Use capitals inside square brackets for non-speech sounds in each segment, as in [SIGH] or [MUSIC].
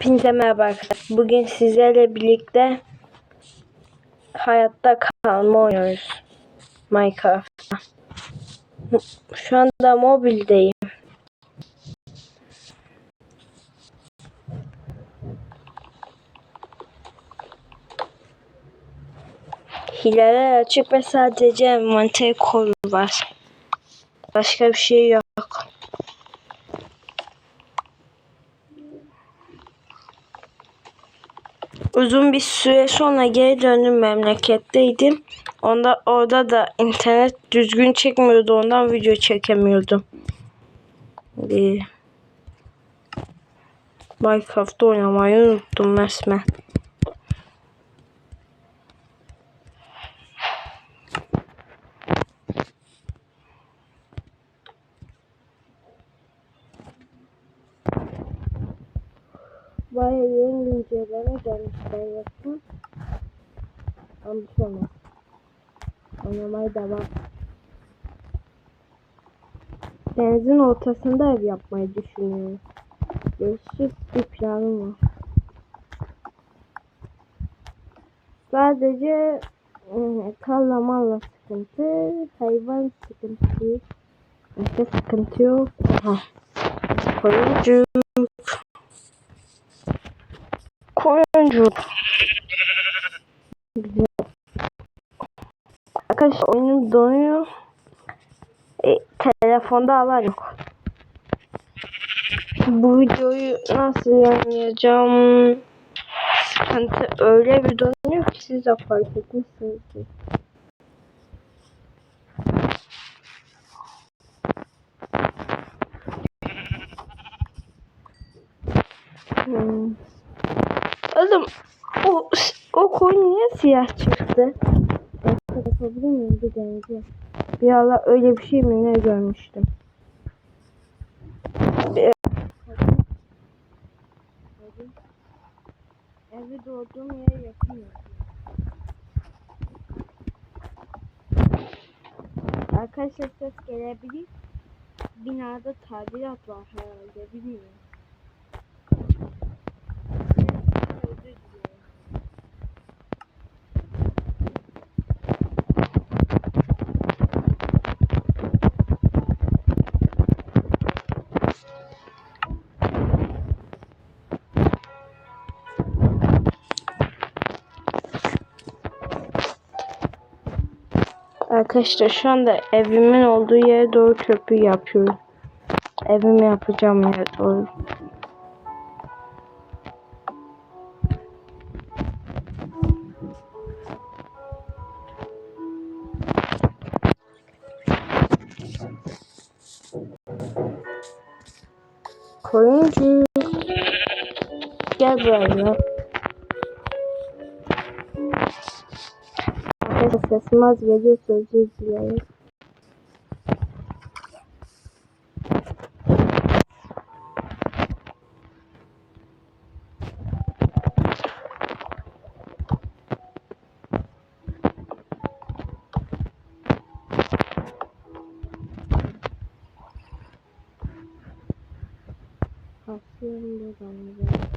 Hepinize merhaba arkadaşlar. Bugün sizlerle birlikte hayatta kalma oynuyoruz. Minecraft'ta. Şu anda mobildeyim. Hileler açık ve sadece envanter kolu var. Başka bir şey yok. Uzun bir süre sonra geri döndüm memleketteydim. Onda orada da internet düzgün çekmiyordu ondan video çekemiyordum. Ee, Minecraft oynamayı unuttum resmen. Baya yeni güncelleme gelmiş ben yokum. Ama bir şey olmaz. Oynamaya devam. Denizin ortasında ev yapmayı düşünüyorum. Değişik bir planım var. Sadece e, tarla sıkıntı, hayvan sıkıntı. Başka sıkıntı yok. Aha. Koyuncuk. Koyuncuk. Arkadaşlar oyunum donuyor. E, telefonda alan yok. Bu videoyu nasıl yayınlayacağım? Sıkıntı öyle bir donuyor ki siz de fark etmişsiniz. Hmm. Oğlum o, o koyun niye siyah çıktı? Yapabilir miyim bir deneyeceğim. Bir ara öyle bir şey mi ne görmüştüm. Bir... Evi doğduğum yere yakın. Arkadaşlar ses gelebilir. Binada tadilat var herhalde bilmiyorum. Arkadaşlar şu anda evimin olduğu yere doğru köprü yapıyorum. Evimi yapacağım yere doğru. Arkadaşlar sesim az geliyor özür dilerim. Basıyorum da galiba.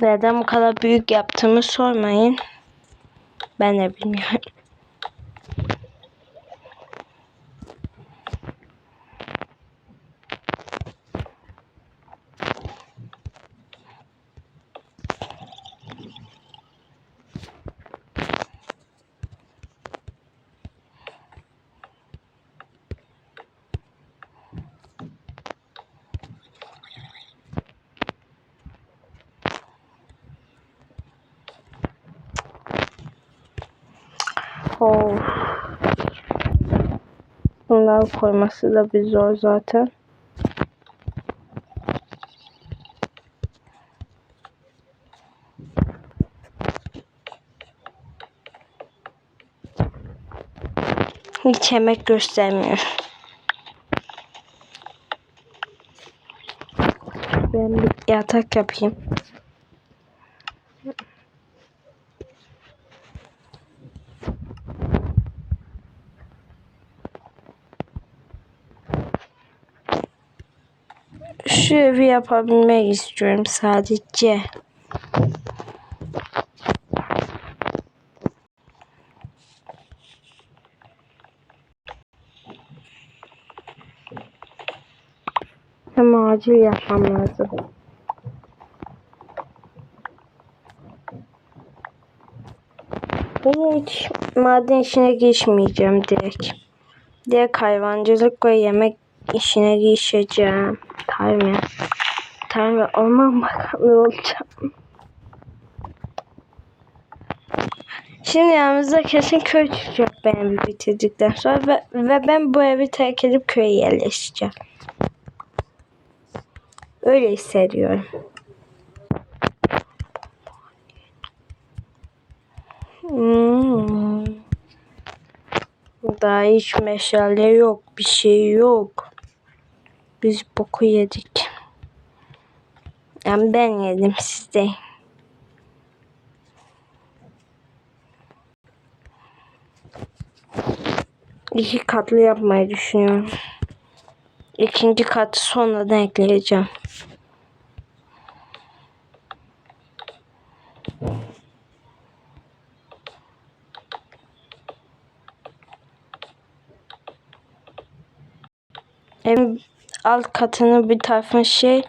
Neden bu kadar büyük yaptığımı sormayın. Ben de bilmiyorum. Of. Bunları koyması da bir zor zaten. Hiç yemek göstermiyor. Ben bir yatak yapayım. Şu evi yapabilmek istiyorum sadece. Hem acil yapmam lazım. Hiç maden işine girişmeyeceğim direkt. Direkt hayvancılık ve yemek işine girişeceğim. Tarım ya. Tarım ve orman bakanlığı olacağım. Şimdi yanımızda kesin köy çıkacak ben evi bitirdikten sonra ve, ve ben bu evi terk edip köye yerleşeceğim. Öyle hissediyorum. Hmm. Daha hiç meşale yok. Bir şey yok. Biz boku yedik. Yani ben yedim siz değil. İki katlı yapmayı düşünüyorum. İkinci katı sonradan ekleyeceğim. Hem alt katını bir tarafın şey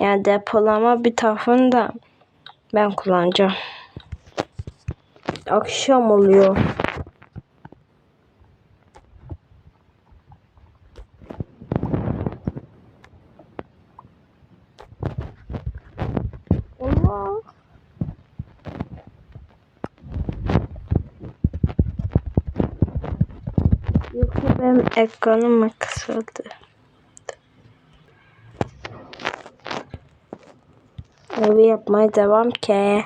yani depolama bir tarafını da ben kullanacağım. Akşam oluyor. Allah. Yoksa benim ekranım mı kısıldı? Evi yapmaya devam ki.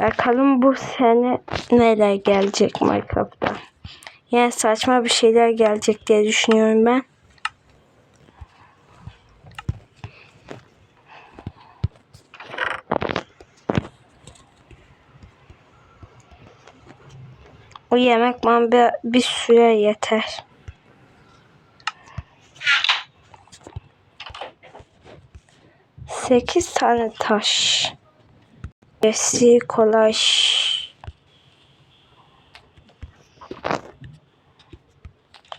Bakalım bu sene neler gelecek Minecraft'ta. Yani saçma bir şeyler gelecek diye düşünüyorum ben. O yemek bana bir, bir süre yeter. Sekiz tane taş. Gerisi kolay.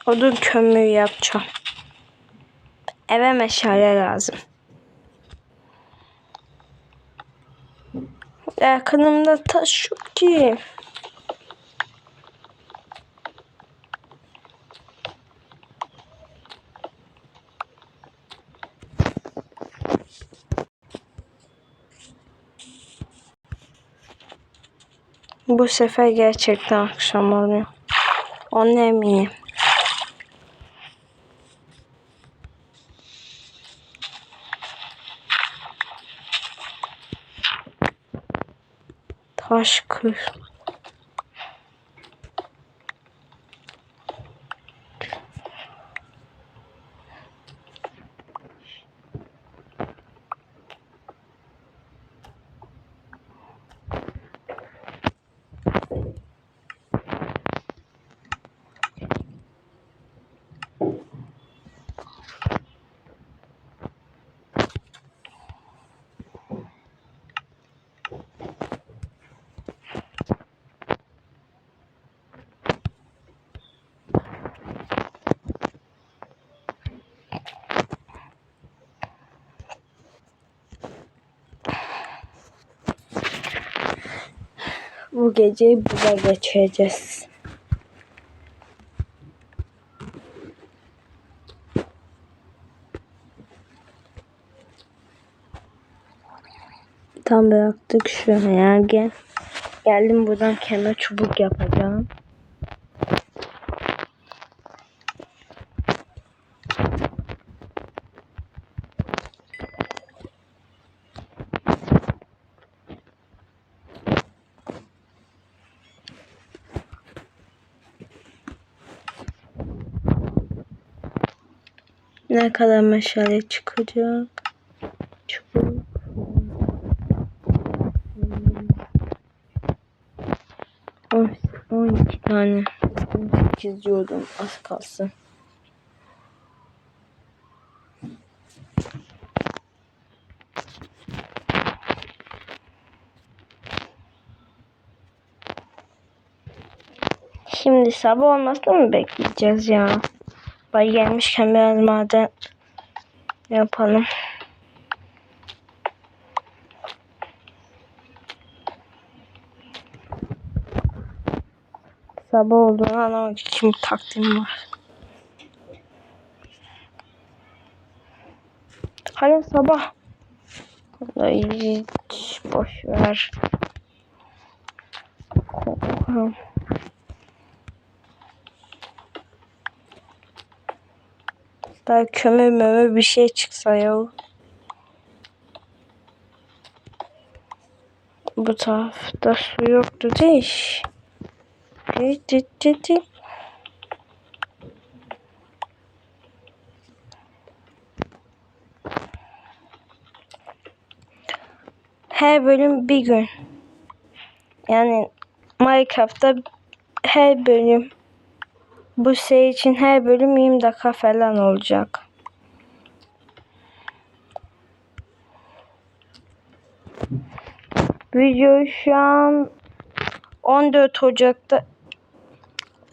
Odun kömür yapacağım. Eve meşale lazım. Yakınımda taş yok ki. Bu sefer gerçekten akşam oluyor. Ona eminim. Taş kır. Bu geceyi burada geçireceğiz. Tam bıraktık şuraya gel. Geldim buradan kemer çubuk yapacağım. Ne kadar meşale çıkacak? Çubuk. On, 12 tane. 18 diyordum az kalsın. Şimdi sabah olmasını mı bekleyeceğiz ya? Bay gelmişken biraz maden yapalım. Sabah olduğunu anlamak için bir taktiğim var. Hala sabah. Hiç boş ver. Korkuyorum. Daha kömür mömür bir şey çıksa ya. Bu tarafta su yoktu değil. Dit dit dit. Her bölüm bir gün. Yani Minecraft'ta her bölüm bu şey için her bölüm 20 dakika falan olacak. Video şu an 14 Ocak'ta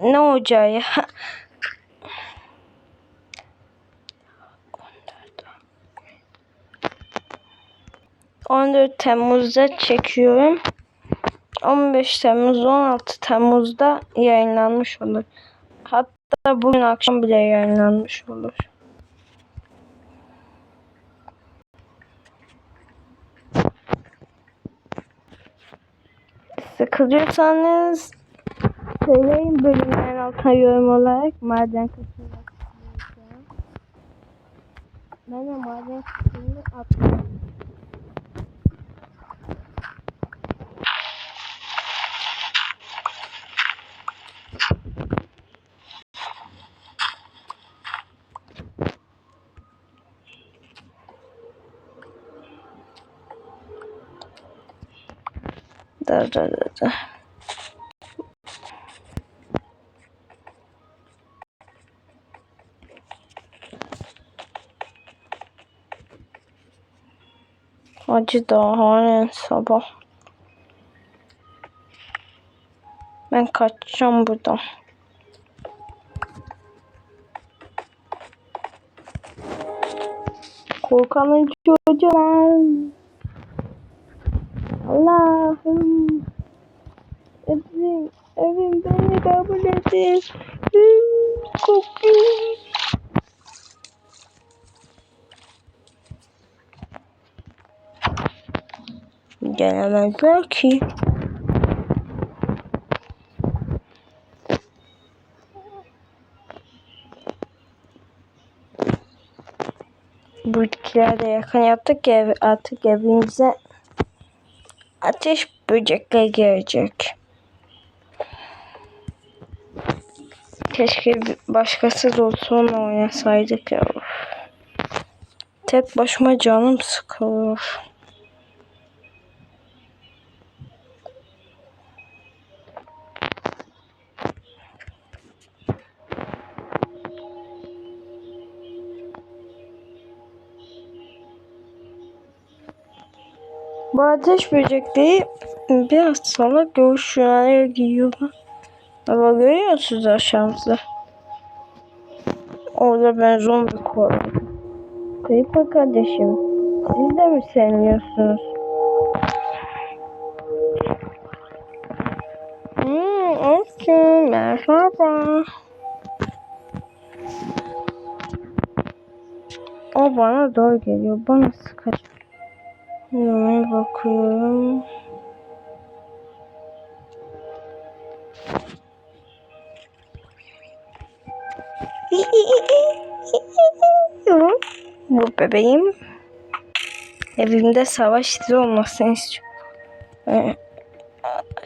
ne ocağı ya? 14 Temmuz'da çekiyorum. 15 Temmuz 16 Temmuz'da yayınlanmış olur. Hatta bugün akşam bile yayınlanmış olur. Sıkılıyorsanız söyleyin bölümlerin altına yorum olarak maden kısmına. Ben de maden kısmını attım. Da da da da. Acı daha halen sabah. Ben kaçacağım buradan. Korkanın çocuğu. Allah'ım. Evim, evim beni kabul edin. Korkuyorum. Gelemezler ki. Bu ikiler de yakın yaptık ya artık evimize ateş böcekler gelecek. Keşke başkası da olsa oynasaydık ya. Tek başıma canım sıkılıyor. Bu ateş böcekleri biraz sonra göğüslerine giyiyorlar. Ama görüyor musunuz aşağımızda? Orada ben zombi koydum. Kayıp kardeşim. Siz de mi sevmiyorsunuz? Hmm, okay, merhaba. O bana doğru geliyor. Bana sıkar. Hemen bakıyorum. [LAUGHS] Bu bebeğim. Evimde savaş izi olmasını istiyorum. Ee,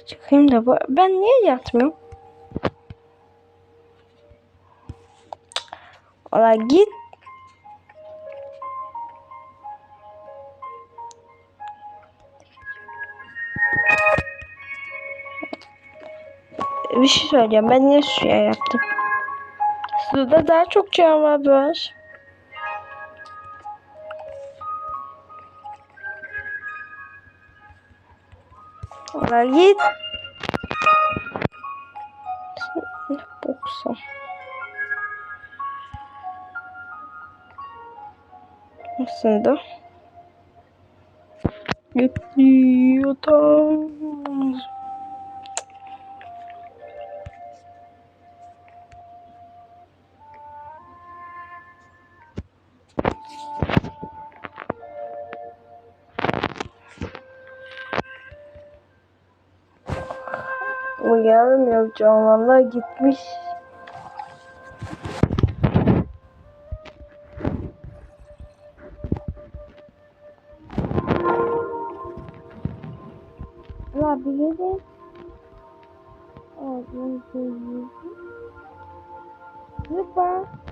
çıkayım da bu. Ben niye yatmıyorum? Ola git. Bir şey söyleyeceğim. Ben niye suya yaptım? Suda daha çok canavar var. Ulan git. Boksa. Nasıldı? Uyuyalım yapacağım. Vallahi gitmiş. Olabilir. Olabilir. Zıpla. Zıpla.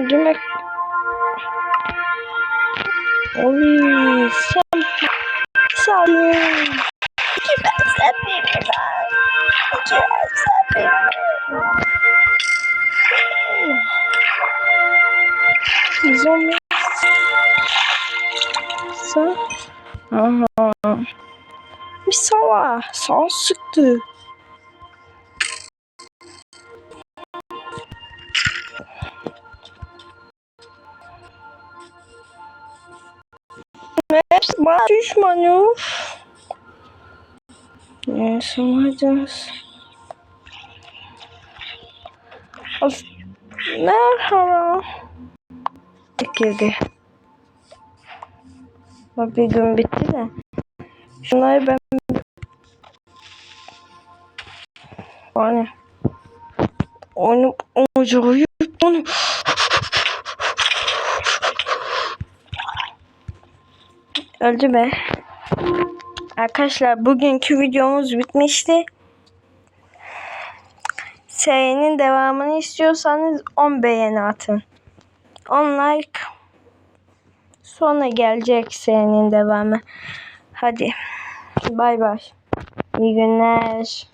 Lan demek Oy sen Salim. İki ben sepimi ben. İki ben sepimi. Zombi. Sa. Aha. Bir sava. Sağ sıktı. Hepsi bana düşman yok. Neyse yapacağız? Of. Merhaba. Girdi. Bir gün bitti de. Şunları ben Hani onu acayip onu öldü be. Arkadaşlar bugünkü videomuz bitmişti. Serinin devamını istiyorsanız 10 beğeni atın. 10 like. Sonra gelecek serinin devamı. Hadi. Bay bay. İyi günler.